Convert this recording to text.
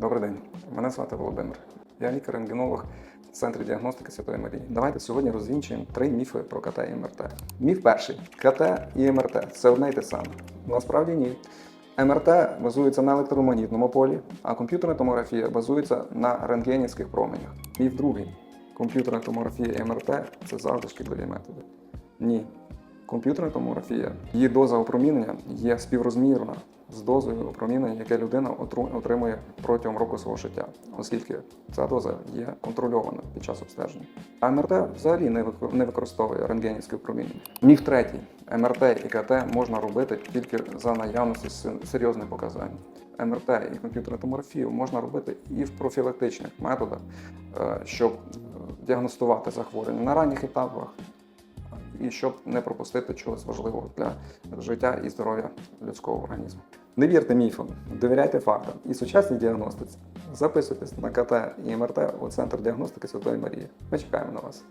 Добрий день, мене звати Володимир. Я лікар-рентгенолог в центрі діагностики Святої Марії. Давайте сьогодні розвінчуємо три міфи про КТ і МРТ. Міф перший: КТ і МРТ це одне й те саме. Насправді ні. МРТ базується на електромагнітному полі, а комп'ютерна томографія базується на рентгенівських променях. Міф другий: комп'ютерна томографія і МРТ це завжди шкідливі методи. Ні. Комп'ютерна томографія, її доза опромінення є співрозмірна з дозою опромінення, яке людина отримує протягом року свого життя, оскільки ця доза є контрольована під час обстеження. А МРТ взагалі не використовує рентгенівське опромінення. Міф третій: МРТ і КТ можна робити тільки за наявності серйозних показань. МРТ і комп'ютерну томографію можна робити і в профілактичних методах, е, щоб е, діагностувати захворювання на ранніх етапах, і щоб не пропустити чогось важливого для життя і здоров'я людського організму. Не вірте міфам, довіряйте фактам і сучасній діагностиці. Записуйтесь на КТ і МРТ у центр діагностики Святої Марії. Ми чекаємо на вас.